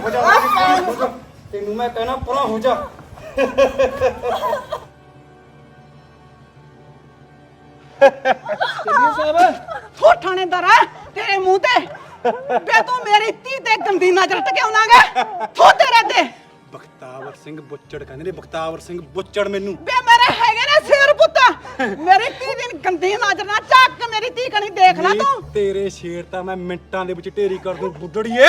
ਪਰਾਂ ਹੋ ਜਾ ਪਰਾਂ ਹੋ ਜਾ। ਤੈਨੂੰ ਮੈਂ ਕਹਿਣਾ ਪਰਾਂ ਹੋ ਜਾ। ਚੱਲੀਏ ਸਾਹਿਬ ਥੋ ਥਾਣੇਦਾਰਾ ਤੇਰੇ ਮੂੰਹ ਤੇ। ਬੇ ਤੂੰ ਮੇਰੀ ਧੀ ਤੇ ਗੰਦੀ ਨਜ਼ਰ ਟਕਿਆਉਣਾਗਾ ਥੋ ਤੇਰੇ ਤੇ। ਬਖਤਾਵਰ ਸਿੰਘ ਬੁੱਚੜ ਕਹਿੰਦੇ ਨੇ ਬਖਤਾਵਰ ਸਿੰਘ ਬੁੱਚੜ ਮੈਨੂੰ। ਬੇ ਮੇਰੇ ਹੈਗੇ ਨੇ ਸਿਰ ਪੁੱਤ। ਮੇਰੀ ਧੀ ਦੀ ਗੰਦੀ ਨਜ਼ਰ ਨਾ ਚੱਕ ਮੇਰੀ ਧੀ ਕਣੀ ਦੇਖ ਲੈ ਨੀ ਤੂੰ। ਤੇਰੇ ਸ਼ੇਰ ਤਾਂ ਮੈਂ ਮਿੰਟਾਂ ਦੇ ਵਿੱਚ ਢੇਰੀ ਕਰ ਦੂੰ ਬੁੱਢੜੀਏ।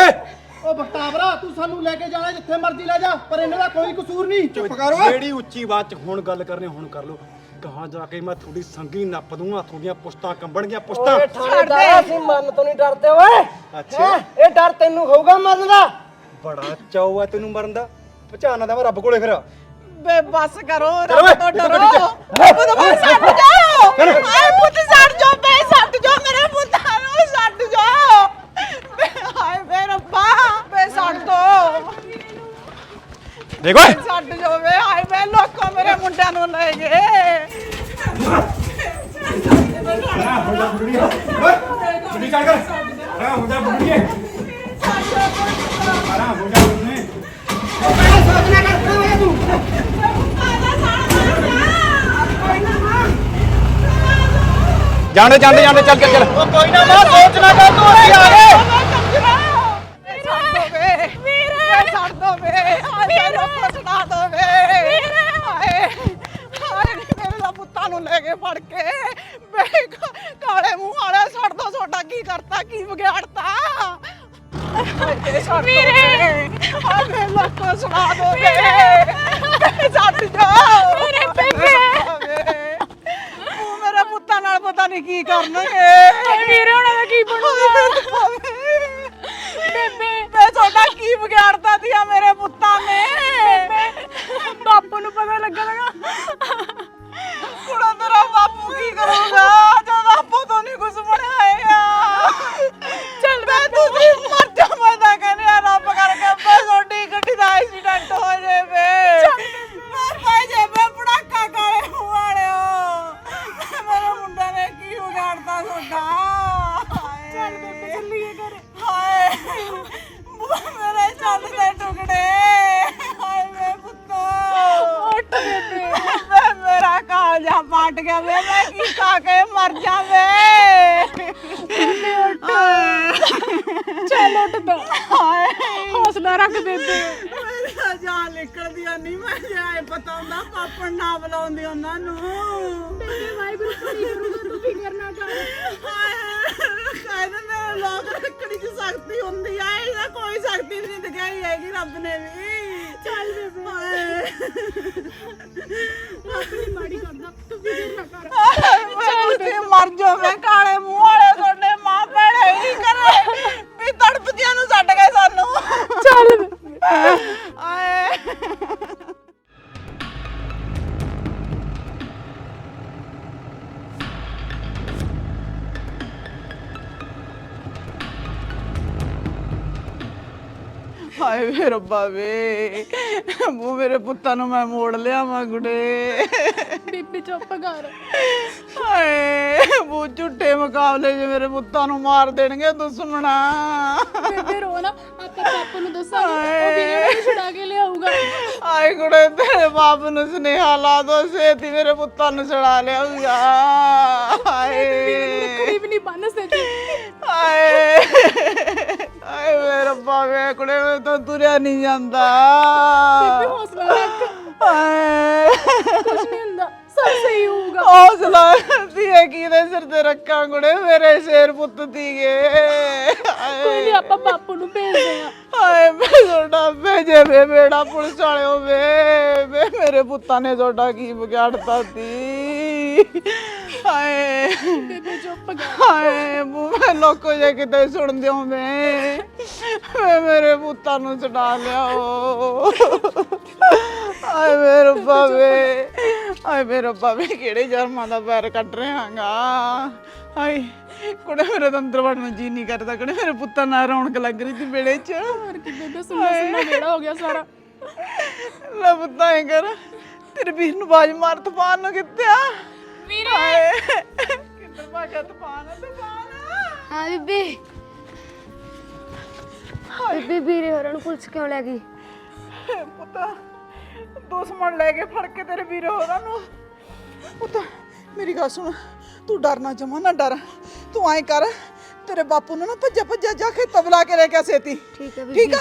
ਉਹ ਬਖਤਾਵਰਾ ਤੂੰ ਸਾਨੂੰ ਲੈ ਕੇ ਜਾਣਾ ਜਿੱਥੇ ਮਰਜ਼ੀ ਲੈ ਜਾ ਪਰ ਇਹਨਾਂ ਦਾ ਕੋਈ ਕਸੂਰ ਨਹੀਂ। ਚੁੱਪ ਕਰ ਓਏ। ਜਿਹੜੀ ਉੱਚੀ ਬਾਤ ਚ ਹੁਣ ਗੱਲ ਕਰਨੀ ਹੁਣ ਕਰ ਲੋ ਕਹਾਂ ਜਾ ਕੇ ਮੈਂ ਥੋੜੀ ਸੰਗੀ ਨੱਪ ਦੂੰਗਾ ਤੁਹਾਡੀਆਂ ਪੁਸ਼ਤਾਂ ਕੰਬਣਗੀਆਂ ਪੁਸ਼ਤਾਂ। ਓਏ ਥਾਣੇਦਾਰ ਅਸੀਂ ਮਰਨ ਤੋਂ ਨਹੀਂ ਡਰਦੇ ਓਏ। ਅੱਛਾ। ਹੈਂ? ਇਹ ਡਰ ਤੈਨੂੰ ਹੋਊਗਾ ਮਰਨ ਦਾ। ਬੜਾ ਚਾਉ ਹੈ ਤੈਨੂੰ ਮਰਨ ਦਾ। ਪਛਾਣਾ ਦਾ ਮੈਂ ਰੱਬ ਕੋਲੇ ਫਿਰ। ਬੇ ਬਸ ਕਰੋ ਰੱਬ ਤੋਂ ਡਰੋ। ਰੱਬ ਤੋਂ ਬਸ ਛੱਡ ਜਾਓ। ਆਏ ਪੁੱਤ ਛੱਡ ਜਾਓ ਬੇ ਜਾਓ ਮੇਰੇ ਪੁੱਤਾਂ ਨੂੰ ਛੱਡ ਜਾਓ ਬੇ ਹਾਏ ਬੇ ਰੱਬਾ ਬੇ ਛੱਡ ਦੋ। ਦੇਖੋ ਛੱਡ ਹਾਏ ਲੋਕੋ ਮੇਰੇ ਮੁੰਡਿਆਂ ਨੂੰ ਲੈ ਗਏ। ਕਰ ਕਰ ਚੱਲ ਚੱਲ ਕੋਈ ਨਾ ਮਾਂ ਸੋਚ ਨਾ ਕਰ ਤੂੰ ਅਸੀਂ ਆ ਗਏ ਵੀਰੇ ਛੱਡ ਦੋ ਵੇ ਹਾਏ ਲੋਕੋ ਛਡਾ ਦੋ ਵੇ ਹਾਏ ਹਾਏ ਮੇਰੇ ਦਾ ਪੁੱਤਾਂ ਨੂੰ ਲੈ ਕੇ ਫੜ ਕੇ ਬੇ ਕਾਲੇ ਮੂੰਹ ਵਾਲੇ ਛੱਡ ਦੋ ਛੋਟਾ ਕੀ ਕਰਤਾ ਕੀ ਵਿਗਾੜਤਾ? ਵੀਰੇ। ਹਾਏ ਲੋਕੋ ਛਡਾ ਦੋ। ਵੇ ਛੱਡ ਜਾ ਮੇਰੇ। ਬੇਬੇ ਤੂੰ ਮੇਰੇ ਪੁੱਤਾਂ ਨਾਲ ਪਤਾ ਨਹੀਂ ਕੀ ਕਰਨਗੇ। ਵੀਰੇ ਉਹਨਾਂ ਦਾ ਕੀ ਬਣੂਗਾ? ਬੇਬੇ। ਤੁਹਾਡਾ ਕੀ ਵਿਗਾੜਤਾ ਦਿਆ ਮੇਰੇ ਪੁੱਤਾਂ ਨੇ? ਚੱਲ ਉੱਠ ਤਾ ਹਾਏ ਹੌਸਲਾ ਰੱਖ ਬੇਬੇ ਮੇਰੀ ਜਾਨ ਨਿਕਲਦੀ ਆ ਨਹੀਂ ਮੈਂ ਜਾਏ ਪਤਾ ਹੁੰਦਾ ਪਾਪਣ ਨਾ ਬੁਲਾਉਂਦੀ ਉਹਨਾਂ ਨੂੰ। ਬੇਬੇ ਵਾਹਿਗੁਰੂ ਪਰੀ ਕਰੂਗਾ ਤੂੰ ਫਿਕਰ ਨਾ ਕਰ। ਹਾਏ ਕਹਿੰਦੇ ਮੇਰੇ ਲੋਕ ਰੱਖੜੀ ਚ ਸ਼ਕਤੀ ਹੁੰਦੀ ਆ ਇਹਦਾ ਕੋਈ ਸ਼ਕਤੀ ਨਹੀਂ ਦਿਖਾਈ ਹੈਗੀ ਰੱਬ ਨੇ ਵੀ। ਚੱਲ ਬੇਬੇ ਆਪਣੀ ਮਾੜੀ ਕਰਦਾ ਤੂੰ ਫਿਕਰ ਨਾ ਕਰ। ਚੱਲ ਤੁਸੀਂ ਮਰ ਜਾਓ ਮੈਂ ਕਾਲੇ ਮੂੰਹ ਵਾਲੇ ਤੁਹਾਡੇ ਮਾਂ ਭੈਣੇ ਹੀ ਕਰੇ। ਵੀ ਤੜਪਦੀਆਂ ਨੂੰ ਛੱਡ ਗਏ ਸਾਨੂੰ। ਚੱਲ। ਆਏ। ਹਾਏ ਵੇ। ਰੱਬਾ ਵੇ ਮੇਰੇ ਪੁੱਤਾਂ ਨੂੰ ਮੈਂ ਮੋੜ ਲਿਆ ਮਾ ਗੁੜੇ ਬੀਬੀ ਚੁੱਪ ਕਰ। ਹਾਏ ਉਹ ਝੂਠੇ ਮੁਕਾਬਲੇ 'ਚ ਮੇਰੇ ਪੁੱਤਾਂ ਨੂੰ ਮਾਰ ਦੇਣਗੇ ਦੁਸ਼ਮਣਾ ਬੇਬੇ ਰੋ ਨਾ ਆਪਾਂ ਪਾਪਾ ਨੂੰ ਦੱਸਾਂਗੇ ਉਹ ਵੀਰੇ ਨੂੰ ਛੁਡਾ ਕੇ ਲਿਆਊਗਾ। ਆਏ ਕੁੜੇ ਤੇਰੇ ਬਾਪ ਨੂੰ ਸੁਨੇਹਾ ਲਾ ਦੋ ਛੇਤੀ ਮੇਰੇ ਪੁੱਤਾਂ ਨੂੰ ਛੜਾ ਲਿਆਊਗਾ। ਹਾਏ। ਵੀ ਨਹੀਂ ਬੰਨ ਸਕੀ। ਹਾਏ। ਹਾਏ ਵੇ ਰੱਬਾ ਵੇ ਕੁੜੇ ਮੈਂ ਤਾਂ ਤੁਰਿਆ ਨਹੀਂ ਜਾਂਦਾ। ਬੇਬੇ ਹੌਸਲਾ ਰੱਖ। ਹਾਏ। ਕੁਝ ਨਹੀਂ ਹੁੰਦਾ ਸਭ ਸਹੀ ਹੋਊਗਾ। ਹੌਸਲਾ ਧੀਏ ਕਿਹਦੇ ਸਿਰ ਤੇ ਰੱਖਾਂ ਕੁੜੇ ਮੇਰੇ ਸ਼ੇਰ ਪੁੱਤ ਦੀਏ ਕੋਈ ਨਹੀਂ ਆਪਾਂ ਬਾਪੂ ਨੂੰ ਭੇਜਦੇ ਆ ਹਾਏ ਮੈਂ ਤੁਹਾਡਾ ਭੇਜੇ ਵੇ ਬੇੜਾ ਪੁਲਿਸ ਵਾਲਿਓ ਵੇ। ਵੇ ਮੇਰੇ ਪੁੱਤਾਂ ਨੇ ਤੁਹਾਡਾ ਕੀ ਵਿਗਾੜਤਾ ਤੀ ਹਾਏ। ਬੇਬੇ ਚੁੱਪ ਕਰ। ਹਾਏ ਮੂੰਹ ਮੈਂ ਲੋਕੋ ਜੇ ਕਿਤੇ ਸੁਣਦੇ ਹੋ ਵੇ ਵੇ ਮੇਰੇ ਪੁੱਤਾਂ ਨੂੰ ਛਡਾ ਲਿਆਓ ਹਾਏ ਮੇਰੇ ਰੱਬਾ ਵੇ ਹਾਏ ਮੇਰੇ ਰੱਬਾ ਵੇ ਕਿਹੜੇ ਜਰਮਾਂ ਦਾ ਪੈਰ ਕੱਢ ਰਿਹਾਗਾ। ਹਾਏ ਕੁੜੇ ਮੇਰੇ ਤਾਂ ਅੰਦਰ ਵੜਨ ਨੂੰ ਜੀ ਨਹੀਂ ਕਰਦਾ। ਕੁੜੇ ਮੇਰੇ ਪੁੱਤਾਂ ਨਾਲ ਰੌਣਕ ਲੱਗ ਰਹੀ ਸੀ ਬੇੜੇ 'ਚ। ਹੋਰ ਕੀ ਬੇਬੇ ਸੁਣਨਾ ਸੁਣਨਾ ਵੇੜਾ ਹੋ ਗਿਆ ਸਾਰਾ। ਲੈ ਪੁੱਤਾਂ ਐ ਕਰ। ਤੇਰੇ ਵੀਰ ਨੂੰ ਬਾਜ ਮਾਰ ਤੂਫਾਨ ਨੂੰ ਕਿੱਥੇ ਆ? ਵੀਰੇ। ਕਿੱਧਰ ਭਾਗਾ ਤੂਫਾਨ ਤੂਫਾਨ ਹਾਂ ਬੀਬੀ। ਬੀਬੀ ਵੀਰੇ ਹੋਰਾਂ ਨੂੰ ਪੁਲਿਸ ਕਿਉਂ ਲੈ ਗਈ? ਪੁੱਤ ਦੁਸ਼ਮਣ ਲੈ ਕੇ ਫੜ ਕੇ ਤੇਰੇ ਵੀਰ ਹੋਰਾਂ ਨੂੰ। ਪੁੱਤ ਮੇਰੀ ਗੱਲ ਸੁਣ ਤੂੰ ਡਰਨਾ ਜਮਾ ਨਾ ਡਰ। ਤੂੰ ਐਂ ਕਰ ਤੇਰੇ ਬਾਪੂ ਨੂੰ ਨਾ ਭੱਜਾ ਭੱਜਾ ਜਾ ਕੇ ਤਬਲਾ ਕੇ ਲੈ ਕੇ ਆ ਛੇਤੀ ਠੀਕ ਹੈ ਬੀਬੀ ਠੀਕ ਆ?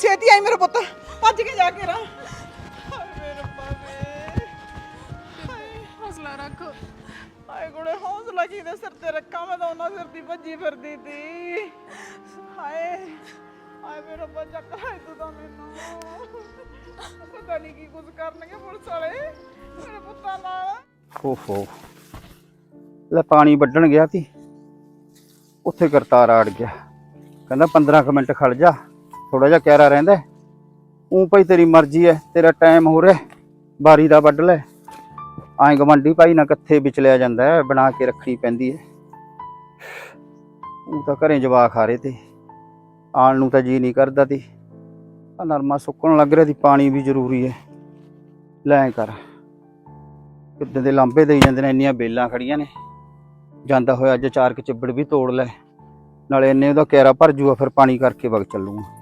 ਛੇਤੀ ਆਈ ਮੇਰਾ ਪੁੱਤ ਭੱਜ ਕੇ ਜਾ ਕੇ ਰਾਂ ਹੌਸਲਾ ਰੱਖ। ਹਾਏ ਗੁੜੇ, ਹੌਸਲਾ ਕੀ ਸਿਰ ਤੇ ਰੱਖਾਂ? ਮੈਂ ਤਾਂ ਉਹਨਾਂ ਸਿਰ ਦੀ ਭੱਜੀ ਫਿਰਦੀ ਤੀ ਹਾਏ ਹਾਏ ਮੇਰਾ ਬੱਚਾ ਕਰਾਇ ਤੂੰ ਤਾਂ ਮੈਨੂੰ। ਪਤਾ ਨਹੀਂ ਕੀ ਕੁਝ ਕਰਨਗੇ ਪੁਲਿਸ ਵਾਲੇ। ਮੇਰੇ ਪੁੱਤਾਂ ਨਾਲ। ਓਹੋ। ਲੈ ਪਾਣੀ ਵੱਢਣ ਗਿਆ ਸੀ। ਉੱਥੇ ਕਰਤਾਰ ਆੜ ਗਿਆ। ਕਹਿੰਦਾ 15 ਕੁ ਮਿੰਟ ਖੜ ਜਾ। ਥੋੜਾ ਜਿਹਾ ਕਹਿਰਾ ਰਹਿੰਦਾ। ਉਂ ਭਾਈ ਤੇਰੀ ਮਰਜ਼ੀ ਹੈ ਤੇਰਾ ਟਾਈਮ ਹੋ ਰਿਹਾ। ਬਾਰੀ ਦਾ ਵੱਢ ਲੈ। ਐਂ ਗਵੰਡੀ ਭਾਈ ਨਾ ਕਿੱਥੇ ਵਿਚਲਿਆ ਜਾਂਦਾ ਹੈ, ਬਣਾ ਕੇ ਰੱਖਣੀ ਪੈਂਦੀ ਹੈ। ਉਹ ਤਾਂ ਘਰੇ ਜਵਾਕ ਆ ਰਹੇ ਤੇ ਆਣ ਨੂੰ ਤਾਂ ਜੀ ਨਹੀਂ ਕਰਦਾ ਤੀ। ਆ ਨਰਮਾ ਸੁੱਕਣ ਲੱਗ ਰਿਹਾ ਸੀ ਪਾਣੀ ਵੀ ਜ਼ਰੂਰੀ ਹੈ। ਲੈ ਕਰ। ਕਿੱਦਾਂ ਦੇ ਲਾਂਬੇ ਦੇਈ ਜਾਂਦੇ ਨੇ, ਇੰਨੀਆਂ ਬੇਲਾਂ ਖੜੀਆਂ ਨੇ। ਜਾਂਦਾ ਹੋਇਆ ਅੱਜ ਚਾਰ ਕੁ ਚਿੱਬੜ ਵੀ ਤੋੜ ਲੈ। ਨਾਲੇ ਇੰਨੇ ਉਹਦਾ ਕੈਰਾ ਭਰ ਜੂਗਾ, ਫਿਰ ਪਾਣੀ ਕਰਕੇ ਵਗ ਚੱਲੂਗਾ।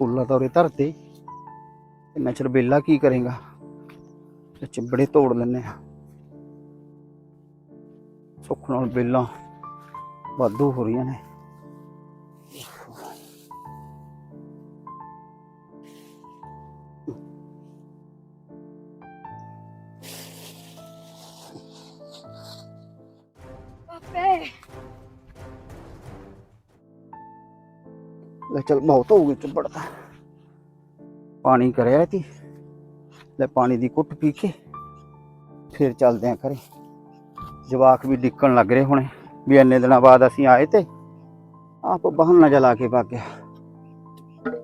ਕਸੂਲਾ ਤਾਂ ਉਰੇ ਧਰਤੇ। ਇੰਨਾ ਚਿਰ ਬੇਲਾ ਕੀ ਕਰੇਗਾ? ਤੇ ਚਿੰਬੜੇ ਤੋੜ ਲੈਨੇ ਆ ਸੁੱਖ ਨਾਲ ਬੇਲਾਂ ਵਾਧੂ ਹੋ ਰਹੀਆਂ ਨੇ। ਲੈ ਚਲ ਬਹੁਤ ਹੋ ਗਈ ਚਿੰਬੜ ਤਾਂ। ਪਾਣੀ ਕਰਿਆ ਤੀ। ਲੈ ਪਾਣੀ ਦੀ ਕੁੱਟ ਪੀ ਕੇ ਫਿਰ ਚੱਲਦੇ ਆਂ ਘਰੇ। ਜਵਾਕ ਵੀ ਡਿੱਕਣ ਲੱਗ ਰਹੇ ਹੁਣੇ। ਵੀ ਇੰਨੇ ਦਿਨਾਂ ਬਾਅਦ ਅਸੀਂ ਆਏ ਤੇ ਆਪ ਬਹਾਨਾ ਜਿਹਾ ਲਾ ਕੇ ਵਗ ਗਿਆ।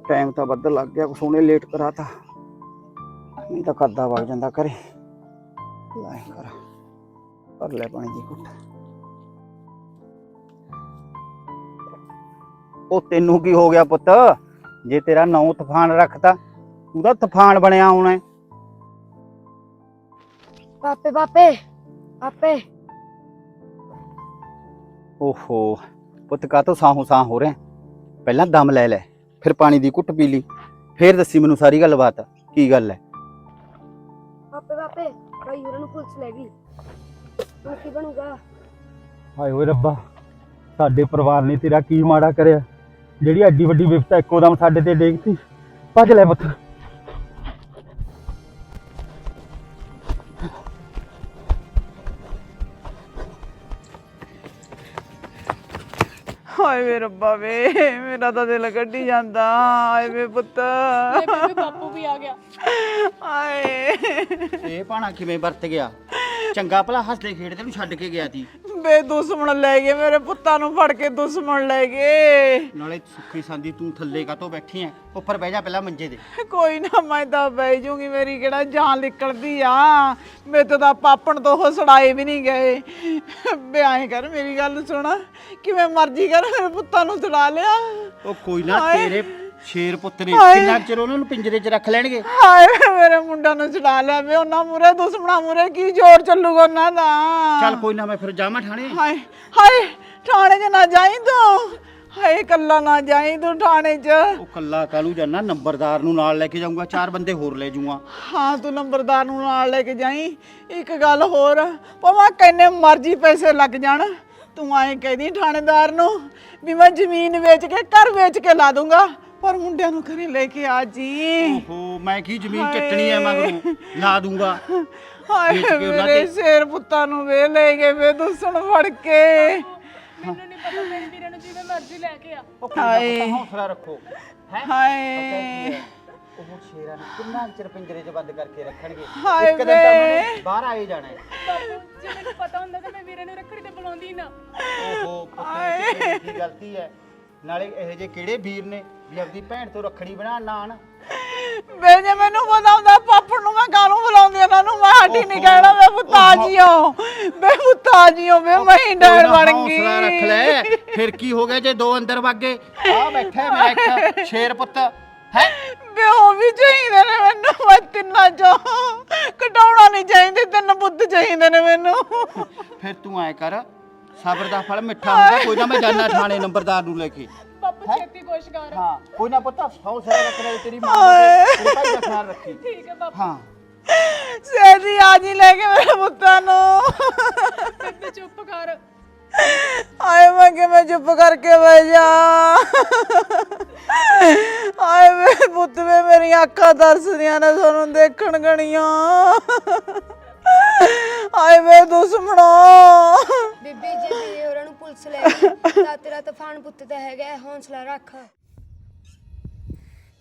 ਟਾਈਮ ਤਾਂ ਵੱਧ ਲੱਗ ਗਿਆ ਸੋਨੇ ਲੇਟ ਕਰਾਤਾ। ਨਹੀਂ ਤਾਂ ਕੱਦਾ ਵਗ ਜਾਂਦਾ ਘਰੇ। ਲੈ ਕਰ। ਕਰ ਲੈ ਪਾਣੀ ਦੀ ਕੁੱਟ ਉਹ ਤੈਨੂੰ ਕੀ ਹੋ ਗਿਆ ਪੁੱਤ? ਜੇ ਤੇਰਾ ਨਾਂ ਤੂਫਾਨ ਰੱਖਤਾ ਤੂੰ ਤਾਂ ਤੂਫਾਨ ਬਣਿਆ ਹੋਣਾ ਹੈ। ਪਾਪੇ ਪਾਪੇ ਪਾਪੇ ਓਹੋ ਪੁੱਤ ਕਾ ਤੋ ਸਾਹੋਂ ਸਾਹ ਹੋ ਰਿਹਾ ਪਹਿਲਾਂ ਦਮ ਲੈ ਲੈ ਫਿਰ ਪਾਣੀ ਦੀ ਘੁੱਟ ਪੀ ਲਈ ਫਿਰ ਦੱਸੀ ਮੈਨੂੰ ਸਾਰੀ ਗੱਲਬਾਤ। ਕੀ ਗੱਲ ਹੈ? ਪਾਪੇ ਪਾਪੇ ਭਾਈ ਹੋਰਾਂ ਨੂੰ ਪੁਲਿਸ ਲੈ ਗਈ। ਹੁਣ ਕੀ ਬਣੂਗਾ? ਹਾਏ ਓਏ ਰੱਬਾ ਸਾਡੇ ਪਰਿਵਾਰ ਨੇ ਤੇਰਾ ਕੀ ਮਾੜਾ ਕਰਿਆ? ਜਿਹੜੀ ਐਡੀ ਵੱਡੀ ਵਿਪਤਾ ਇੱਕੋ ਦਮ ਸਾਡੇ ਤੇ ਡੇਗਤੀ ਭੱਜ ਲੈ ਪੁੱਤ। ਹਾਏ ਵੇ ਰੱਬਾ ਵੇ ਮੇਰਾ ਤਾਂ ਦਿਲ ਕੱਢੀ ਜਾਂਦਾ। ਹਾਏ ਵੇ ਪੁੱਤ। ਬੇਬੇ ਬਾਪੂ ਵੀ ਆ ਗਿਆ। ਹਾਏ। ਇਹ ਪਾਣਾ ਕਿਵੇਂ ਵਰਤ ਗਿਆ? ਚੰਗਾ ਭਲਾ ਹੱਸਦੇ ਖੇਡਦੇ ਨੂੰ ਛੱਡ ਕੇ ਗਿਆ ਸੀ ਬੇ ਦੁਸ਼ਮਣ ਲੈ ਗਏ ਮੇਰੇ ਪੁੱਤਾਂ ਨੂੰ ਫੜ ਕੇ ਦੁਸ਼ਮਣ ਲੈ ਗਏ। ਨਾਲੇ ਸੁੱਖੀ ਸੰਦੀ ਤੂੰ ਥੱਲੇ ਕਾਤੋਂ ਬੈਠੀ ਐ? ਉੱਪਰ ਬਹਿ ਜਾ ਪਹਿਲਾਂ ਮੰਜੇ ਦੇ ਕੋਈ ਨਾ ਮੈਂ ਤਾਂ ਬਹਿ ਜੂਗੀ ਮੇਰੀ ਕਿਹੜਾ ਜਾਨ ਨਿਕਲਦੀ ਆ। ਮੇਰੇ ਤਾਂ ਪਾਪਣ ਤੋਂ ਉਹ ਸੜਾਏ ਵੀ ਨਹੀਂ ਗਏ। ਬਿਆਹ ਕਰ ਮੇਰੀ ਗੱਲ ਸੁਣ। ਕਿਵੇਂ ਮਰਜ਼ੀ ਕਰ ਮੇਰੇ ਪੁੱਤਾਂ ਨੂੰ ਛੁਡਾ ਲਿਆ। ਉਹ ਕੋਈ ਨਾ। ਤੇਰੇ ਸ਼ੇਰ ਪੁੱਤ ਨੇ ਹਾਏ। ਕਿੰਨਾ ਚਿਰ ਉਹਨਾਂ ਨੂੰ ਪਿੰਜਰੇ 'ਚ ਰੱਖ ਲੈਣਗੇ? ਹਾਏ ਮੇਰੇ ਮੁੰਡਾ ਨੂੰ ਛੁਡਾ ਲਿਆ ਵੇ ਉਹਨਾਂ ਮੂਰੇ ਦੁਸ਼ਮਣਾ ਮੂਰੇ ਕੀ ਜ਼ੋਰ ਚੱਲੂਗਾ ਉਹਨਾਂ ਦਾ? ਚੱਲ ਕੋਈ ਨਾ ਮੈਂ ਫਿਰ ਜਾਵਾਂ ਠਾਣੇ। ਹਾਏ ਹਾਏ ਥਾਣੇ 'ਚ ਨਾ ਜਾਈਂ ਤੂੰ। ਹਾਏ ਕੱਲਾ ਨਾ ਜਾਈਂ ਤੂੰ ਥਾਣੇ 'ਚ। ਉਹ ਕੱਲਾ ਕਾਲੂ ਜਾਨਾ ਨੰਬਰਦਾਰ ਨੂੰ ਨਾਲ ਲੈ ਕੇ ਜਾਊਂਗਾ ਚਾਰ ਬੰਦੇ ਹੋਰ ਲੈ ਜਾਊਂਗਾ ਹਾਂ ਤੂੰ ਨੰਬਰਦਾਰ ਨੂੰ ਨਾਲ ਲੈ ਕੇ ਜਾਈਂ। ਇੱਕ ਗੱਲ ਹੋਰ ਭਾਵੇਂ ਕਿੰਨੇ ਮਰਜ਼ੀ ਪੈਸੇ ਲੱਗ ਜਾਣ ਤੂੰ ਐਂ ਕਹਿਦੀ ਥਾਣੇਦਾਰ ਨੂੰ ਵੀ ਮੈਂ ਜ਼ਮੀਨ ਵੇਚ ਕੇ ਘਰ ਵੇਚ ਕੇ ਲਾ ਦੂੰਗਾ। ਪਰ ਮੁੰਡਿਆਂ ਨੂੰ ਘਰੇ ਲੈ ਕੇ ਆ ਜੀ। ਓਹੋ ਮੈਂ ਕੀ ਜ਼ਮੀਨ ਚੱਟਣੀ ਐ ਮਗਰੋਂ? ਲਾ ਦੂੰਗਾ। ਹਾਏ ਵੇਚ ਕੇ ਉਹਨਾਂ ਮੇਰੇ ਤੇ- ਸ਼ੇਰ ਪੁੱਤਾਂ ਨੂੰ ਵੇ ਲੈ ਗਏ ਵੇ ਦੁਸਣ ਫੜ ਕੇ। ਮੈਨੂੰ ਨਹੀਂ ਪਤਾ ਮੇਰੇ ਵੀਰੇ ਨੂੰ ਜਿਵੇਂ ਮਰਜ਼ੀ ਲੈ ਕੇ ਆ। ਹਾਏ। ਹੌਸਲਾ ਰੱਖੋ। ਹਾਏ। ਉਹ ਸ਼ੇਰਾਂ ਨੂੰ ਕਿੰਨਾ ਚਿਰ ਪਿੰਜਰੇ 'ਚ ਬੰਦ ਕਰਕੇ ਰੱਖਣਗੇ? ਹਾਏ ਇੱਕ ਦਿਨ ਤਾਂ ਉਹਨਾਂ ਵੇ। ਨੇ ਬਾਹਰ ਆਏ ਜਾਣਾ ਹੈ। ਬਾਪੂ ਜੇ ਮੈਨੂੰ ਪਤਾ ਹੁੰਦਾ ਤਾਂ ਮੈਂ ਵੀਰੇ ਨੂੰ ਰੱਖੜੀ ਤੇ ਬੁਲਾਉਂਦੀ ਨਾ। ਓਹੋ ਪੁੱਤ ਦੀ ਗਲਤੀ ਹੈ? ਨਾਲੇ ਇਹੋ ਜਿਹੇ ਕਿਹੜੇ ਵੀਰ ਨੇ ਵੀ ਆਪਦੀ ਭੈਣ ਤੋਂ ਰੱਖੜੀ ਬਣਾ ਨਾ ਆਣ ਵੇ ਜੇ ਮੈਨੂੰ ਪਤਾ ਹੁੰਦਾ ਪਾਪੜ ਨੂੰ ਮੈਂ ਕਾਹਨੂੰ ਬੁਲਾਉਂਦੀ ਇਹਨਾਂ ਨੂੰ ਮੈਂ ਹੱਡੀ ਨਹੀਂ ਕਹਿਣਾ ਵੇ ਪੁੱਤਾ ਜੀਓ ਵੇ ਪੁੱਤਾ ਜੀਓ ਵੇ ਮੈਂ ਹੀ ਡੈਣ ਬਣ ਗਈ ਹੌਸਲਾ ਰੱਖ ਲੈ। ਫਿਰ ਕੀ ਹੋ ਗਿਆ ਜੇ ਦੋ ਅੰਦਰ ਵਾਗੇ ਆ ਬੈਠਾ ਹੈ ਮੇਰਾ ਇੱਕ ਸ਼ੇਰ ਪੁੱਤ ਹੈ? ਵੇ ਉਹ ਵੀ ਚਾਹੀਦੇ ਨੇ ਮੈਨੂੰ ਮੈਂ ਤਿੰਨਾਂ ਚੋਂ ਕਟਾਉਣਾ ਨਹੀਂ ਚਾਹੀਦੇ ਤਿੰਨ ਪੁੱਤ ਚਾਹੀਦੇ ਨੇ ਮੈਨੂੰ। ਫਿਰ ਤੂੰ ਐ ਕਰ ਸਬਰ ਦਾ ਫਲ ਮਿੱਠਾ ਹੁੰਦਾ ਕੋਈ ਨਾ ਮੈਂ ਜਾਣਾ ਥਾਣੇ ਨੰਬਰਦਾਰ ਨੂੰ ਲੈ ਕੇ। ਬਾਪੂ ਛੇਤੀ ਕੋਸ਼ ਕਰ। ਹਾਂ ਕੋਈ ਨਾ ਪੁੱਤ ਹੌਸਲਾ ਰੱਖ ਲੈ ਤੇਰੀ ਮਾਂ ਦੇ ਤੇਰੇ ਭਾਈ ਦਾ ਖਿਆਲ ਰੱਖੀ। ਠੀਕ ਹੈ ਬਾਪੂ। ਹਾਂ। ਸੇਦੀ ਆ ਜੀ ਲੈ ਕੇ ਮੇਰੇ ਪੁੱਤਾਂ ਨੂੰ। ਬੇਬੇ ਚੁੱਪ ਕਰ। ਆਏ ਮੈਂ ਕਿਵੇਂ ਚੁੱਪ ਕਰਕੇ ਬਹਿ ਜਾ। ਆਏ ਵੇ ਪੁੱਤ ਵੇ ਮੇਰੀਆਂ ਅੱਖਾਂ ਤਰਸਦੀਆਂ ਨੇ ਤੁਹਾਨੂੰ ਦੇਖਣ ਗਣੀਆਂ। ਆਏ ਵੇ ਦੁਸ਼ਮਣੋ ਬੀਬੀ ਜੇ ਮੇਰੇ ਹੋਰਾਂ ਨੂੰ ਪੁਲਿਸ ਲੈ ਗਈ। ਤਾਂ ਤੇਰਾ ਤੂਫਾਨ ਪੁੱਤ ਤਾਂ ਹੈਗਾ ਹੈ, ਹੌਸਲਾ ਰੱਖ।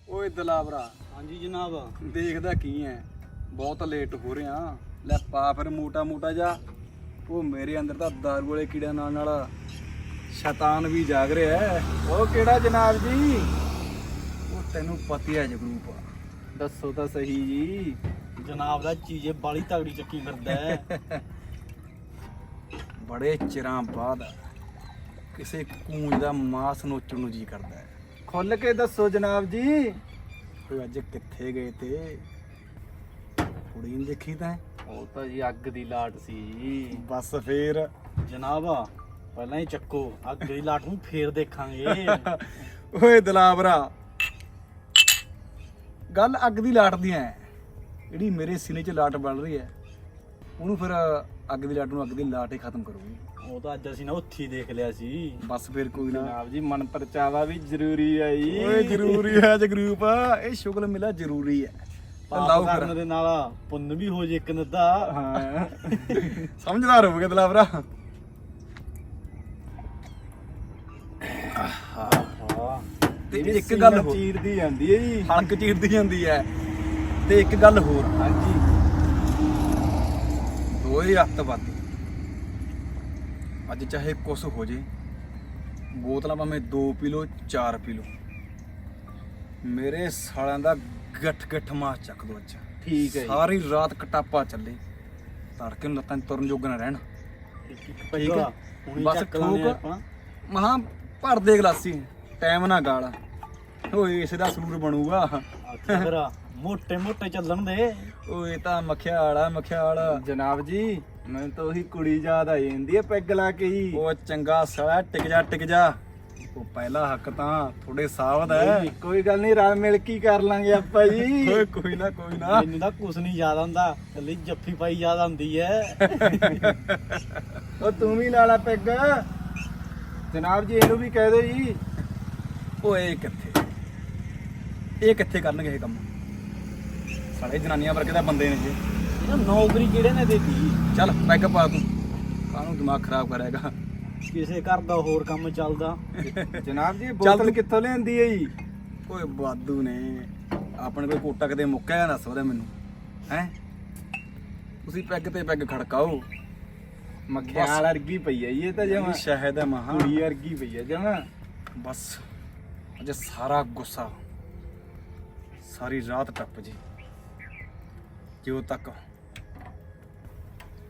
ਓਏ ਦਲਾਵਰਾ ਹਾਂਜੀ ਜਨਾਬ ਦੇਖਦਾ ਕੀ ਐ? ਬਹੁਤ ਲੇਟ ਹੋ ਰਿਹਾ। ਲੈ ਪਾ ਫਿਰ ਮੋਟਾ ਮੋਟਾ ਜਾ। ਉਹ ਮੇਰੇ ਅੰਦਰ ਤਾਂ ਦਾਰੂ ਵਾਲੇ ਕੀੜਿਆਂ ਨਾਲ ਨਾਲ ਸ਼ੈਤਾਨ ਵੀ ਜਾਗ ਰਿਹਾ ਹੈ ਉਹ ਕਿਹੜਾ ਜਨਾਬ ਜੀ? ਉਹ ਤੈਨੂੰ ਪਤੀ ਹੈ ਜਗਰੂਪ। ਦੱਸੋ ਤਾਂ ਸਹੀ ਜੀ। ਜਨਾਬ ਦਾ ਚੀਜ਼ੇ ਬਾਲੀ ਤਗੜੀ ਚੱਕੀ ਫਿਰਦਾ ਹੈ। ਬੜੇ ਚਿਰਾਂ ਬਾਅਦ ਕਿਸੇ ਕੂੰਜ ਦਾ ਮਾਸ ਨੋਚਣ ਨੂੰ ਜੀ ਕਰਦਾ ਹੈ। ਖੁੱਲ ਕੇ ਦੱਸੋ ਜਨਾਬ ਜੀ। ਉਹ ਅੱਜ ਕਿੱਥੇ ਗਏ ਤੇ? ਕੁੜੀ ਨੂੰ ਦੇਖੀ ਤਾਂ ਉਹ ਤਾਂ ਜੀ ਅੱਗ ਦੀ ਲਾਟ ਸੀ। ਬਸ ਫੇਰ। ਜਨਾਬ ਪਹਿਲਾਂ ਹੀ ਚੱਕੋ ਅੱਗ ਦੀ ਲਾਟ ਨੂੰ ਫੇਰ ਦੇਖਾਂਗੇ। ਓਏ ਦਲਾਵਰਾ ਗੱਲ ਅੱਗ ਦੀ ਲਾਟ ਦੀ ਐ ਜਿਹੜੀ ਮੇਰੇ ਸੀਨੇ 'ਚ ਲਾਟ ਬਣ ਰਹੀ ਐ ਉਹਨੂੰ ਫਿਰ ਅੱਗ ਦੀ ਲਾਟ ਨੂੰ ਅੱਗ ਦੀ ਲਾਟ ਹੀ ਖਤਮ ਕਰੂਗੀ। ਉਹ ਤਾਂ ਅੱਜ ਅਸੀਂ ਨਾ ਉੱਥੇ ਹੀ ਦੇਖ ਲਿਆ ਸੀ। ਬਸ ਫਿਰ ਕੋਈ ਨਾ। ਜਨਾਬ ਜੀ ਮਨ ਪਰਚਾਵਾ ਵੀ ਜ਼ਰੂਰੀ ਹੈ ਜੀ। ਓਏ ਜ਼ਰੂਰੀ ਹੈ ਜਗਰੂਪ ਇਹ ਸ਼ੁਗਲ ਮਿਲਾ ਜ਼ਰੂਰੀ ਹੈ। ਲਾਓ ਕਰਨ ਫਿਰ ਦੇ ਨਾਲ ਪੁੰਨ ਵੀ ਹੋ ਜੇ ਇੱਕ ਨੱਦਾ ਹਾਂ। ਸਮਝਦਾਰ ਹੋਵੇ ਦਲਾਵਰਾ। ਹਾਂ ਤੇ ਇੱਕ ਗੱਲ ਹੋਰ। ਚੀਰਦੀ ਜਾਂਦੀ ਹੈ ਜੀ। ਹਲਕ ਚੀਰਦੀ ਜਾਂਦੀ ਹੈ। ਤੇ ਇੱਕ ਗੱਲ ਹੋਰ। ਹਾਂਜੀ। ਦੋਏ ਅੱਤਵਾਦੀ ਅੱਜ ਚਾਹੇ ਕੁਛ ਹੋ ਜੇ ਬੋਤਲਾਂ ਭਾਵੇਂ 2 ਪੀ ਲਓ 4 ਪੀ ਲਓ ਮੇਰੇ ਸਾਲਾਂ ਦਾ ਗੱਠ ਗੱਠ ਮਾਸ ਚੱਕ ਦੋ ਅੱਜ। ਠੀਕ ਹੈ ਜੀ। ਸਾਰੀ ਰਾਤ ਕਟਾਪਾ ਚੱਲੇ। ਤੜਕੇ ਨੂੰ ਲੱਤਾਂ 'ਚ ਤੁਰਨ ਜੋਗ ਨਾ ਰਹਿਣ। ਠੀਕ ਹੈ? ਬਸ ਲਾਂਗੇ ਠੋਕ ਮਹਾ ਭਰ ਦੇ ਗਲਾਸੀ। ਟਾਈਮ ਨਾ ਗਾਲ। ਓਏ ਇਸੇ ਦਾ ਸਰੂਰ ਬਣੂਗਾ। ਅੱਛਾ ਫਿਰ ਮੋਟੇ ਮੋਟੇ ਚੱਲਣ ਦੇ। ਓਏ ਤਾਂ ਮਖਿਆਲ ਆ ਮਖਿਆਲ। ਜਨਾਬ ਜੀ ਮੈਨੂੰ ਤਾਂ ਉਹੀ ਕੁੜੀ ਯਾਦ ਆ ਜਾਂਦੀ ਹੈ ਪੈਗ ਲਾ ਕੇ ਜੀ ਉਹ ਚੰਗਾ ਸਾਲਾ ਟਿਕ ਜਾ ਟਿਕ ਜਾ। ਉਹ ਪਹਿਲਾ ਹੱਕ ਤਾਂ ਥੋੜੇ ਸਾਵਧ ਹੈ ਕੋਈ ਗੱਲ ਨਹੀਂ ਰਲ ਮਿਲ ਕੇ ਕਰ ਲਾਂਗੇ ਆਪਾਂ ਜੀ। ਓਏ ਕੋਈ ਨਾ ਕੋਈ ਨਾ। ਮੈਨੂੰ ਤਾਂ ਕੁਛ ਨਹੀਂ ਯਾਦ ਆਉਂਦਾ ਕੱਲੀ ਜੱਫੀ ਪਾਈ ਯਾਦ ਆਉਂਦੀ ਹੈ ਉਹ ਤੂੰ ਵੀ ਲਾ ਲਾ ਪੈਗ। ਜਨਾਬ ਜੀ ਇਹਨੂੰ ਵੀ ਕਹਿ ਦਿਓ ਜੀ। ਓਏ ਕਿੱਥੇ? ਇਹ ਕਿੱਥੇ ਕਰਨਗੇ ਇਹ ਕੰਮ? ਸਾਲੇ ਜਨਾਨੀਆਂ ਵਰਗੇ ਦਾ ਬੰਦੇ ਨੇ ਜੀ। ਇਹਨਾਂ ਨੌਕਰੀ ਕਿਹੜੇ ਨੇ ਦਿੱਤੀ? ਚੱਲ ਪੈਗ ਪਾ ਤੂੰ। ਕਾਹਨੂੰ ਦਿਮਾਗ ਖਰਾਬ ਕਰੇਗਾ? ਕਿਸੇ ਘਰ ਦਾ ਹੋਰ ਕੰਮ ਚੱਲਦਾ। ਜਨਾਬ ਜੀ ਬੋਤਲ ਕਿੱਥੋਂ ਲਿਆਂਦੀ ਹੈ ਜੀ? ਓਏ ਬਾਦੂ ਨੇ। ਆਪਣੇ ਕੋਲ ਕੋਟਾ ਕਿਤੇ ਮੁੱਕਿਆ ਜਾਂ ਦੱਸ ਉਹਦੇ ਮੈਨੂੰ। ਹੈ? ਤੁਸੀਂ ਪੈਗ ਤੇ ਪੈਗ ਖੜਕਾਓ। ਮਖਿਆਲ ਵਰਗੀ ਪਈ ਹੈ ਜੀ ਇਹ ਤਾਂ ਇਹ ਜਮਾ ਸ਼ਹਿਦ ਹੈ ਮਹਾ। ਕੁੜੀ ਵਰਗੀ ਪਈ ਹੈ ਜਮਾ। ਬਸ। ਅਜੇ ਸਾਰਾ ਗੁੱਸਾ। ਸਾਰੀ ਰਾਤ ਟੱਪ ਜੀ। ਜਿਉ ਤੱਕ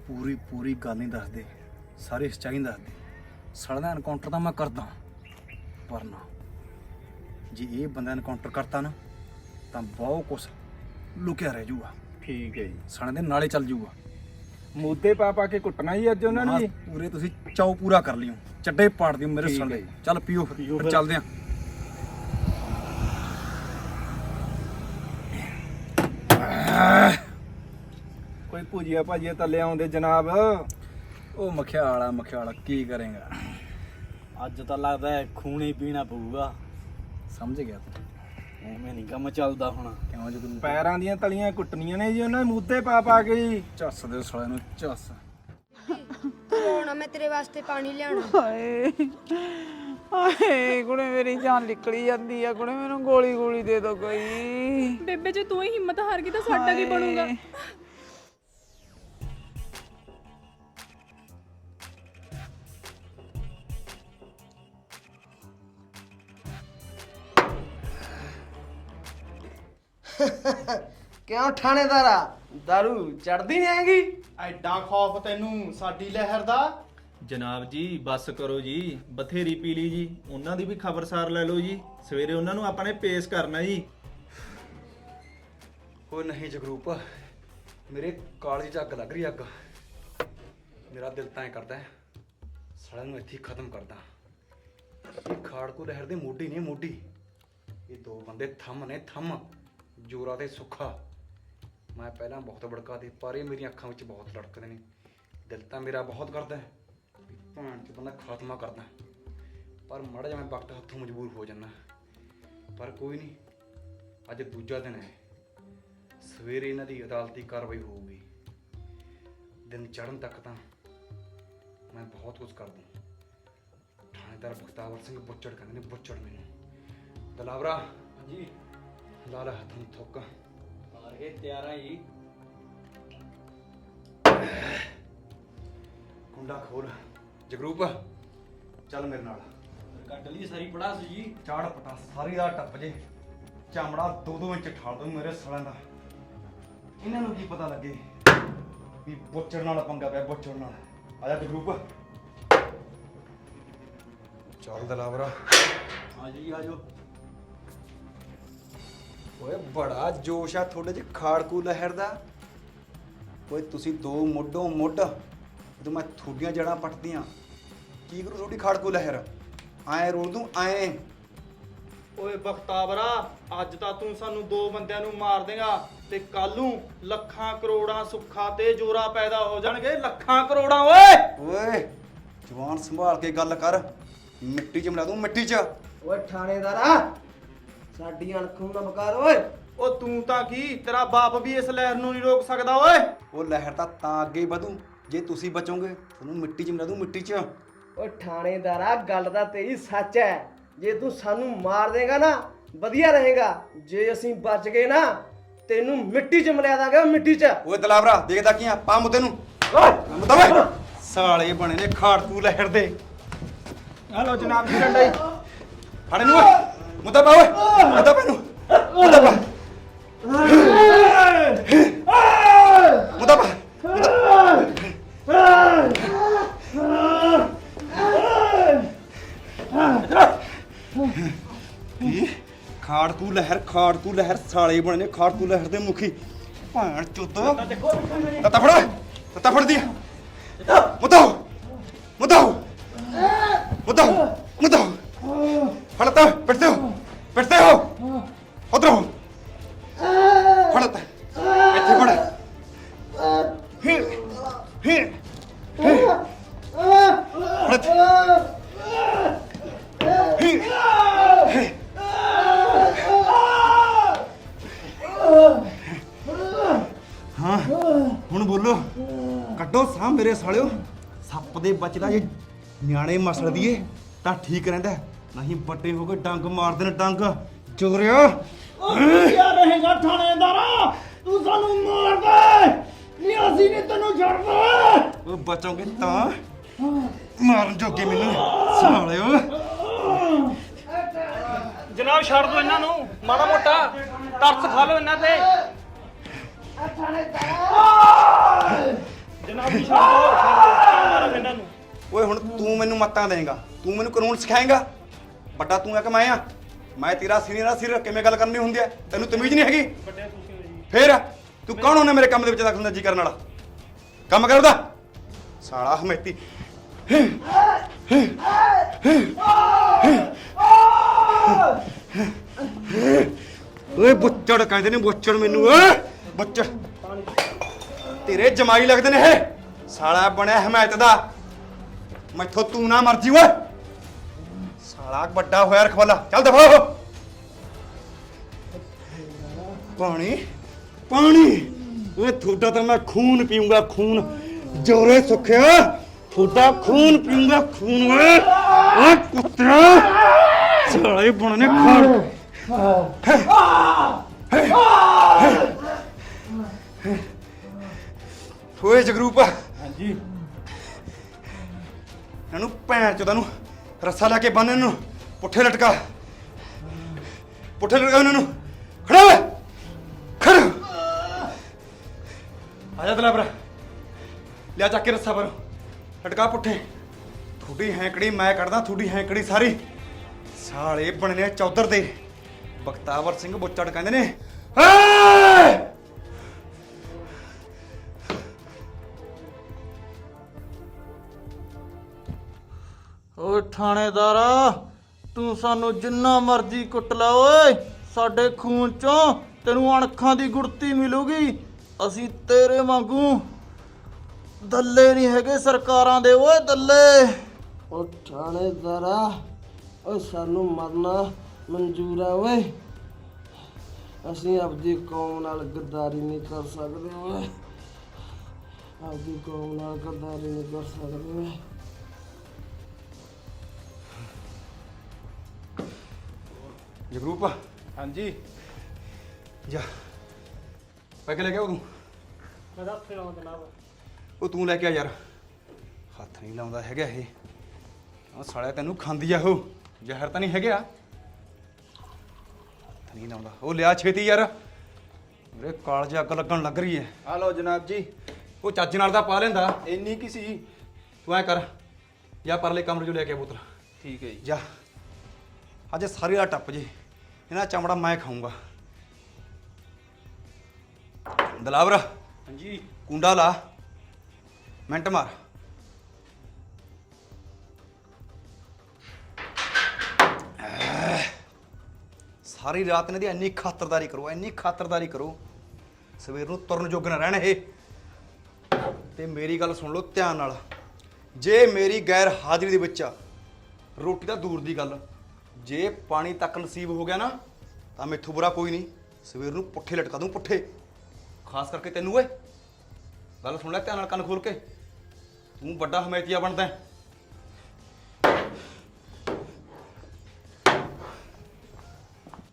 ਪੂਰੀ ਪੂਰੀ ਗੱਲ ਨਹੀਂ ਦੱਸਦੇ ਸਾਰੇ ਸੱਚਾਈ ਦੱਸਦੇ। ਸੜਦਾ ਐਨਕਾਊਂਟਰ ਤਾਂ ਮੈਂ ਕਰਦਾ ਪਰ ਨਾ ਜੇ ਇਹ ਬੰਦਾ ਐਨਕਾਊਂਟਰ ਕਰਤਾ ਨਾ ਤਾਂ ਬਹੁਤ ਕੁਛ ਲੁਕਿਆ ਰਹਿ ਜੂਗਾ ਠੀਕ ਹੈ ਜੀ। ਸਣ ਦੇ ਨਾਲੇ ਚੱਲ ਜੂਗਾ ਮੂਦੇ ਪਾ ਪਾ ਕੇ ਕੁੱਟਣਾ ਜੀ ਅੱਜ ਉਹਨਾਂ ਨੂੰ ਜੀ ਪੂਰੇ ਤੁਸੀਂ ਚਾਉ ਪੂਰਾ ਕਰ ਲਿਓ ਚੱਡੇ ਪਾੜ ਦਿਓ ਮੇਰੇ ਠੀਕ ਹੈ ਦੇ ਜੀ। ਚੱਲ ਪੀਓ ਫਿਰ ਪੀਓ ਫਿਰ ਫਿਰ। ਚੱਲਦੇ ਆਂ। ਭੁਜੀਆ ਭਾਜੀਆ ਤੱਲੇ ਆਉਂਦੇ ਜਨਾਬ। ਉਹ ਮਖਿਆਲਾ ਮਖਿਆਲਾ ਕੀ ਕਰੇਗਾ? ਅੱਜ ਤਾਂ ਲੱਗਦਾ ਹੈ ਖੂਨੇ ਪੀਣਾ ਪਊਗਾ। ਸਮਝ ਗਿਆ ਤੂੰ? ਐਵੇਂ ਨਹੀਂ ਕੰਮ ਚੱਲਦਾ ਹੁਣ। ਕਿਉਂ ਜਦੋਂ ਪੈਰਾਂ ਦੀਆਂ ਤਲੀਆਂ ਕੁੱਟਣੀਆਂ ਨੇ ਜੀ ਉਹਨਾਂ ਦੇ ਮੂਦੇ ਪਾ ਪਾ ਕੇ ਜੀ। ਝੱਸ ਦੇ ਸਾਲੇ ਨੂੰ ਝੱਸ। ਤੂੰ ਆਉਣਾ ਮੈਂ ਤੇਰੇ ਵਾਸਤੇ ਪਾਣੀ ਲਿਆਉਣਾ। ਹਾਏ ਹਾਏ ਕੁੜੇ ਮੇਰੀ ਜਾਨ ਨਿਕਲੀ ਜਾਂਦੀ ਆ ਕੁੜੇ ਮੈਨੂੰ ਗੋਲੀ ਗੋਲੀ ਦੇ ਦੋ ਕੋਈ। ਬੇਬੇ ਜੇ ਤੂੰ ਹੀ ਹਿੰਮਤ ਹਾਰ ਗਈ ਤਾਂ ਸਾਡਾ ਕੀ ਬਣੂਗਾ? ਕਿਉਂ ਥਾਣੇਦਾਰਾ ਦਾਰੂ ਚੜਦੀ ਨਹੀਂ ਹੈਗੀ? ਐਡਾ ਖੌਫ ਤੈਨੂੰ ਸਾਡੀ ਲਹਿਰ ਦਾ। ਜਨਾਬ ਜੀ ਬੱਸ ਕਰੋ ਜੀ। ਬਥੇਰੀ ਪੀ ਲਈ ਜੀ। ਉਹਨਾਂ ਦੀ ਵੀ ਖਬਰਸਾਰ ਲੈ ਲਓ ਜੀ। ਸਵੇਰੇ ਉਹਨਾਂ ਨੂੰ ਆਪਾਂ ਨੇ ਪੇਸ਼ ਕਰਨਾ ਜੀ। ਉਹ ਨਹੀਂ ਜਗਰੂਪ ਮੇਰੇ ਕਾਲਜ 'ਚ ਅੱਗ ਲੱਗ ਰਹੀ ਅੱਗ। ਮੇਰਾ ਦਿਲ ਤਾਂ ਐ ਕਰਦਾ ਹੈ, ਸਾਲਿਆਂ ਨੂੰ ਇੱਥੇ ਹੀ ਖਤਮ ਕਰਦਾ। ਇਹ ਖਾੜਕੂ ਲਹਿਰ ਦੇ ਮੋਢੀ ਨੇ ਮੋਢੀ। ਇਹ ਦੋ ਬੰਦੇ ਥੰਮ ਨੇ ਥੰਮ। ਜੋਰਾ ਤੇ ਸੁੱਖਾ। ਮੈਂ ਪਹਿਲਾਂ ਬਹੁਤ ਭੜਕਾ ਦੇ ਪਰ ਇਹ ਮੇਰੀਆਂ ਅੱਖਾਂ ਵਿੱਚ ਬਹੁਤ ਲੜਕਦੇ ਨੇ। ਦਿਲ ਤਾਂ ਮੇਰਾ ਬਹੁਤ ਕਰਦਾ ਹੈ, ਵੀ ਭਾਣ ਚ ਬੰਦਾ ਖਾਤਮਾ ਕਰਦਾ ਪਰ ਮਾੜਾ ਜਿਹਾ ਮੈਂ ਵਕਤ ਹੱਥੋਂ ਮਜਬੂਰ ਹੋ ਜਾਂਦਾ ਪਰ ਕੋਈ ਨਹੀਂ, ਅੱਜ ਦੂਜਾ ਦਿਨ ਹੈ। ਸਵੇਰੇ ਇਹਨਾਂ ਦੀ ਅਦਾਲਤੀ ਕਾਰਵਾਈ ਹੋਊਗੀ। ਦਿਨ ਚੜ੍ਹਨ ਤੱਕ ਤਾਂ ਮੈਂ ਬਹੁਤ ਕੁਝ ਕਰ ਦੂੰ ਥਾਣੇਦਾਰ ਬਖਤਾਵਰ ਸਿੰਘ ਬੁੱਚੜ ਕਹਿੰਦੇ ਨੇ, ਬੁੱਚੜ ਮੈਨੂੰ। ਦਲਾਵਰਾ। ਜੀ ਹਾਂਜੀ ਲਾਲਾ ਹੱਥ ਨੂੰ ਥੁੱਕ ਮਾਰੇ ਤਿਆਰਾਂ ਜੀ ਕੁੰਡਾ ਖੋਲ। ਜਗਰੂਪ ਚੱਲ ਮੇਰੇ ਨਾਲ। ਕੱਢ ਲਈ ਸਾਰੀ ਪੜਾਸ ਜੀ। ਚਾੜ ਪਟਾ ਸਾਰੀ ਦਾ ਟੱਪ ਜੇ। ਚਮੜਾ ਦੋ ਦੋ ਇੰਚ ਠਾਲ ਦੂੰ ਮੇਰੇ ਸਾਲਿਆਂ ਦਾ। ਇਹਨਾਂ ਨੂੰ ਕੀ ਪਤਾ ਲੱਗੇ ਵੀ ਬੁੱਚੜ ਨਾਲ ਪੰਗਾ ਪਿਆ ਬੁੱਚੜ ਨਾਲ। ਆ ਜਾ ਜਗਰੂਪ। ਚੱਲ ਦਲਾਵਰਾ। ਹਾਂ ਜੀ ਆਜੋ ਓਏ ਬੜਾ ਜੋਸ਼ ਆ ਤੁਹਾਡੇ ਚ ਖਾੜਕੂ ਲਹਿਰ ਦਾ। ਓਏ ਤੁਸੀਂ ਦੋ ਮੋਢੋਂ ਮੁੱਢ ਜਦੋਂ ਮੈਂ ਤੁਹਾਡੀਆਂ ਜੜਾਂ ਪੱਟਦੀਆਂ ਕੀ ਕਰੂ ਤੁਹਾਡੀ ਖਾੜਕੂ ਲਹਿਰ? ਐ ਰੋਲ ਦੂੰ ਐ ਓਏ ਬਖਤਾਵਰਾ ਅੱਜ ਤਾਂ ਤੂੰ ਸਾਨੂੰ ਦੋ ਬੰਦਿਆਂ ਨੂੰ ਮਾਰ ਦੇਗਾ ਤੇ ਕੱਲ ਨੂੰ ਲੱਖਾਂ ਕਰੋੜਾਂ ਸੁੱਖਾ ਤੇ ਜੋਰਾ ਪੈਦਾ ਹੋ ਜਾਣਗੇ ਲੱਖਾਂ ਕਰੋੜਾਂ ਓਏ! ਓਏ ਜਵਾਨ ਸੰਭਾਲ ਕੇ ਗੱਲ ਕਰ ਮਿੱਟੀ ਚ ਮਿਲਾ ਦੂੰ ਮਿੱਟੀ ਚ। ਓਏ ਥਾਣੇਦਾਰਾ ਸਾਡੀ ਅਣਖ ਨੂੰ ਨਾ ਬਕਾਰ ਓਏ। ਓ ਤੂੰ ਤਾਂ ਕੀ ਤੇਰਾ ਬਾਪ ਵੀ ਇਸ ਲਹਿਰ ਨੂੰ ਨਹੀਂ ਰੋਕ ਸਕਦਾ ਓਏ। ਉਹ ਲਹਿਰ ਤਾਂ ਤਾਂ ਅੱਗੇ ਵਧੂ। ਜੇ ਤੁਸੀਂ ਬਚੋਗੇ ਤੁਹਾਨੂੰ ਮਿੱਟੀ ਚ ਮਿਲਾ ਦੂੰ ਮਿੱਟੀ ਚ। ਓ ਥਾਣੇਦਾਰਾ ਗੱਲ ਤਾਂ ਤੇਰੀ ਸੱਚ ਹੈ ਜੇ ਤੂੰ ਸਾਨੂੰ ਮਾਰ ਦੇਗਾ ਨਾ ਵਧੀਆ ਰਹੇਗਾ। ਜੇ ਅਸੀਂ ਬਚ ਗਏ ਨਾ ਤੈਨੂੰ ਮਿੱਟੀ 'ਚ ਮਿਲਾ ਦਾਂਗੇ ਮਿੱਟੀ 'ਚ। ਓਏ ਦਲਾਵਰਾ ਦੇਖਦਾ ਕੀ ਆ? ਪਾ ਮੁੱਦੇ ਨੂੰ। ਮੁੱਦਾ ਓਏ। ਸਾਲੇ ਬਣੇ ਨੇ ਖਾੜਕੂ ਲਹਿਰ ਦੇ। ਹਲੋ ਜਨਾਬ ਜੀ ਡੰਡਾ ਫੜੇ ਨੂੰ ਓਏ। ਮੁੱਦਾ ਪਾ ਓਏ। ਮੁੱਦਾ ਪਾ ਮੁੱਦਾ ਪਾ ਕੀ? ਖਾੜਕੂ ਲਹਿਰ ਖਾੜਕੂ ਲਹਿਰ ਸਾਲੇ ਬਣੇ ਨੇ ਖਾੜਕੂ ਲਹਿਰ ਦੇ ਮੁਖੀ। ਭਾਣ ਚੁੱਦ ਤੱਤਾ ਫੜ ਤੱਤਾ ਫੜ ਦੀ ਮੁੱਦਾ ਹਾਂ ਹੁਣ ਬੋਲੋ। ਕੱਢੋ ਸਾਹ ਮੇਰੇ ਸਾਲਿਓ। ਸੱਪ ਦੇ ਬਚਦਾ ਜੇ ਨਿਆਣੇ ਮਸਲ ਦੀਏ ਤਾਂ ਠੀਕ ਰਹਿੰਦਾ ਹੈ। ਨਹੀਂ ਵੱਡੇ ਹੋ ਕੇ ਡੰਗ ਮਾਰਦੇ ਨੇ ਡੰਗ। ਚੋਰਿਆ ਕਿਆ ਰਹੇਗਾ ਥਾਣੇਦਾਰਾ? ਤੂੰ ਸਾਨੂੰ ਮਾਰ ਦੇ! ਨਹੀਂ ਅਸੀਂ ਨਹੀਂ ਤੈਨੂੰ ਛੱਡਦੇ। ਉਹ ਬਚੋਗੇ ਤਾਂ। ਮਾਰਨ ਜੋਗੇ ਮੈਨੂੰ। ਸਾਲਿਓ। ਜਨਾਬ ਛੱਡ ਦੋ ਇਹਨਾਂ ਨੂੰ। ਮਾੜਾ ਮੋਟਾ ਤਰਸ ਖਾ ਲਓ ਇਹਨਾਂ ਤੇ। ਜਨਾਬ ਜੀ ਛੱਡ ਦੋ। ਛੱਡ ਇਹਨਾਂ ਨੂੰ ਓਏ ਹੁਣ ਤੂੰ ਮੈਨੂੰ ਮੱਤਾਂ ਦੇਂਗਾ। ਤੂੰ ਮੈਨੂੰ ਕਾਨੂੰਨ ਸਿਖਾਏਂਗਾ। ਵੱਡਾ ਤੂੰ ਆ ਕਿ ਮੈਂ ਆ? ਮੈਂ ਤੇਰਾ ਸੀਨੀਅਰ ਆ ਸਿਰ ਕਿਵੇਂ ਗੱਲ ਕਰਨੀ ਹੁੰਦੀ ਹੈ ਤੈਨੂੰ ਤਮੀਜ਼ ਨਹੀਂ ਹੈਗੀ? ਫੇਰ? ਤੂੰ ਕੌਣ ਹੁੰਨੇ ਮੇਰੇ ਕੰਮ ਦੇ ਵਿੱਚ ਦਖਲ ਕਰਨ ਵਾਲਾ? ਕੰਮ ਕਰ ਉਹਦਾ ਸਾਲਾ ਹਮੇਤੀ। ਓਏ ਬੁੱਚੜ ਕਹਿੰਦੇ ਨੇ ਬੁੱਚੜ ਮੈਨੂੰ, ਓਏ ਬੁੱਚੜ। ਤੇਰੇ ਜਮਾਈ ਲੱਗਦੇ ਨੇ ਇਹ। ਸਾਲਾ ਬਣਿਆ ਹਮਾਇਤ ਦਾ। ਮੈਥੋਂ ਤੂੰ ਨਾ ਮਰਜ਼ੀ ਓਏ। ਸਾਲਾ ਵੱਡਾ ਹੋਇਆ ਰਖਵਾਲਾ। ਚੱਲ ਦਫਾ ਹੋ। ਪਾਣੀ। ਪਾਣੀ। ਓਏ ਤੁਹਾਡਾ ਤਾਂ ਮੈਂ ਖੂਨ ਪੀਊਂਗਾ ਖੂਨ। ਜੋਰੇ ਸੁੱਖਿਆ ਤੁਹਾਡਾ ਖੂਨ ਪੀਊਂਗਾ ਖੂਨ ਓਏ। ਓਏ ਕੁੱਤਰਾ ਸਾਲੇ ਬਣਨੇ ਖਾਣ। ਓਏ ਜਗਰੂਪ। ਹਾਂਜੀ। ਇਹਨੂੰ ਭੈਣ ਚੋਦਾਂ ਨੂੰ ਰੱਸਾ ਲਾ ਕੇ ਬੰਨ ਇਹਨੂੰ। ਪੁੱਠੇ ਲਟਕਾ। ਪੁੱਠੇ ਲਟਕਾ ਇਹਨਾਂ। ਨੂੰ ਖੜਾ ਵੇ ਆ ਜਾ ਦਲਾਬਰਾ ਲਿਆ ਚੱਕ ਕੇ ਰੱਸਾ ਪਰ ਲਟਕਾ ਪੁੱਠੇ। ਥੋੜੀ ਹੈਂਕੜੀ ਮੈਂ ਕੱਢਦਾ ਥੋੜੀ ਹੈਂਕੜੀ ਸਾਰੀ। ਸਾਲੇ ਬਣਨੇ ਚੌਧਰ ਦੇ। ਬਖਤਾਵਰ ਸਿੰਘ ਬੁੱਚੜ ਕਹਿੰਦੇ ਨੇ ਏ ਓ ਥਾਣੇਦਾਰਾ, ਤੂੰ ਸਾਨੂੰ ਜਿੰਨਾ ਮਰਜ਼ੀ ਕੁੱਟ ਲਾ, ਓਏ। ਸਾਡੇ ਖੂਨ ਚੋਂ ਤੈਨੂੰ ਅਣਖਾਂ ਦੀ ਗੁੜਤੀ ਮਿਲੂਗੀ। ਅਸੀਂ ਤੇਰੇ ਵਾਂਗੂ ਦੱਲੇ ਨਹੀਂ ਹੈਗੇ ਸਰਕਾਰਾਂ ਦੇ ਓਏ ਦੱਲੇ। ਉਹ ਥਾਣੇਦਾਰਾ ਓ ਸਾਨੂੰ ਮਰਨਾ ਮਨਜ਼ੂਰ ਆ ਓਏ। ਅਸੀਂ ਆਪਦੀ ਕੌਮ ਨਾਲ ਗੱਦਾਰੀ ਨਹੀਂ ਕਰ ਸਕਦੇ ਓਏ। ਆਪਦੀ ਕੌਮ ਨਾਲ ਗੱਦਾਰੀ ਨਹੀਂ ਕਰ ਸਕਦੇ ਓਏ। ਜਗਰੂਪ। ਹਾਂਜੀ। ਜਾ। ਪੈਕ ਲੈ ਕੇ ਆਓ ਤੂੰ। ਮੈਂ ਤਾਂ ਫਿਰ ਆਉਂਦਾ ਨਾ ਉਹ ਤੂੰ ਲੈ ਕੇ ਆ ਯਾਰ। ਹੱਥ ਨਹੀਂ ਲਾਉਂਦਾ ਹੈਗਾ ਇਹ। ਉਹ ਸਾਲਿਆ ਤੈਨੂੰ ਖਾਂਦੀ ਆ ਉਹ। ਜ਼ਹਿਰ ਤਾਂ ਨਹੀਂ ਹੈਗਾ ਹੱਥ ਨਹੀਂ ਲਾਉਂਦਾ। ਉਹ ਲਿਆ ਛੇਤੀ ਯਾਰ। ਮੇਰੇ ਕਾਲਜ ਅੱਗ ਲੱਗਣ ਲੱਗ ਰਹੀ ਹੈ। ਆ ਲਓ ਜਨਾਬ ਜੀ। ਉਹ ਚੱਜ ਨਾਲ ਦਾ ਪਾ ਲੈਂਦਾ। ਇੰਨੀ ਕੀ ਸੀ? ਤੂੰ ਐ ਕਰ। ਜਾਂ ਪਰਲੇ ਕਮਰੇ ਚੋਂ ਲੈ ਕੇ ਆ ਬੋਤਲ। ਠੀਕ ਹੈ ਜੀ। ਜਾ। ਅੱਜ ਸਾਰੀ ਰਾਤ ਟੱਪ ਜੇ। ਇਹਨਾਂ ਚਮੜਾ ਮੈਂ ਖਾਊਂਗਾ। ਦਲਾਵਰ ਹਾਂਜੀ। ਕੁੰਡਾ ਲਾ ਮਿੰਟ ਮਾਰ। ਸਾਰੀ ਰਾਤ ਇਹਨਾਂ ਦੀ ਇੰਨੀ ਖਾਤਰਦਾਰੀ ਕਰੋ ਇੰਨੀ ਖਾਤਰਦਾਰੀ ਕਰੋ। ਸਵੇਰ ਨੂੰ ਤੁਰਨ ਜੋਗ ਨਾ ਰਹਿਣ ਇਹ। ਤੇ ਮੇਰੀ ਗੱਲ ਸੁਣ ਲਓ ਧਿਆਨ ਨਾਲ। ਜੇ ਮੇਰੀ ਗੈਰ ਹਾਜ਼ਰੀ ਦੇ ਵਿੱਚ ਆ ਰੋਟੀ ਤਾਂ ਦੂਰ ਦੀ ਗੱਲ। ਜੇ ਪਾਣੀ ਤੱਕ ਨਸੀਬ ਹੋ ਗਿਆ ਨਾ ਤਾਂ ਮੈਥੋਂ ਬੁਰਾ ਕੋਈ ਨਹੀਂ। ਸਵੇਰ ਨੂੰ ਪੁੱਠੇ ਲਟਕਾ ਦੂੰ ਪੁੱਠੇ। ਖਾਸ ਕਰਕੇ ਤੈਨੂੰ ਓਏ ਗੱਲ ਸੁਣ ਲੈ ਧਿਆਨ ਨਾਲ ਕੰਨ ਖੋਲ ਕੇ ਤੂੰ ਵੱਡਾ ਹਮੇਤੀਆ ਬਣਦਾ ਹੈ।